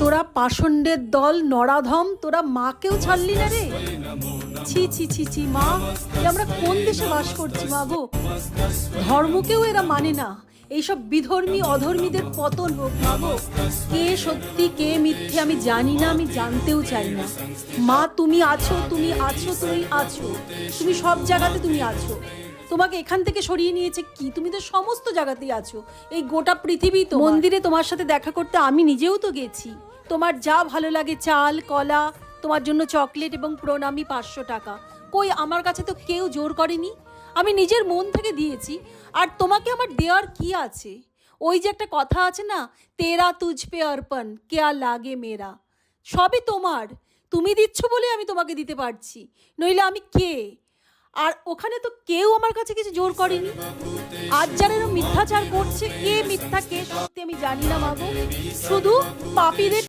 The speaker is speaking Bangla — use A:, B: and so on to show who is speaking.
A: তোরা পাষণ্ডের দল, নরাধম, তোরা মাকেও ছাড়লি না রে? ছি ছি ছি ছি, মা আমরা কোন দেশে বাস করছি, মা গো? ধর্মকেও এরা মানে না। এইসব বিধর্মী, অধর্মীদের পতন হোক, মা গো। কে সত্যি, কে মিথ্যে, আমি জানি না, আমি জানতেও চাই না। মা, তুমি আছো তুমি আছো তুমি আছো। তুমি সব জায়গাতে তুমি আছো। তোমাকে এখান থেকে সরিয়ে নিয়েছে কি? তুমি তো সমস্ত জায়গাতেই আছো। এই গোটা পৃথিবী তো মন্দিরে তোমার সাথে দেখা করতে আমি নিজেও তো গেছি। তোমার যা ভালো লাগে চাল, কলা, তোমার জন্য চকলেট এবং প্রণামী পাঁচশো টাকা। কই, আমার কাছে তো কেউ জোর করেনি? আমি নিজের মন থেকে দিয়েছি, আর তোমাকে আমার দেওয়ার কি আছে? ওই যে একটা কথা আছে না, তেরা তুঝ পে অর্পণ, কেয়া লাগে মেরা? সবই তোমার। তুমি দিচ্ছ বলে আমি তোমাকে দিতে পারছি, নইলে আমি কে? আর ওখানে তো কেউ আমার কাছে কিছু জোর করেনি। আজ যারা মিথ্যাচার করছে, কে মিথ্যা কে সত্যি আমি জানি না মাগো শুধু পাপীদের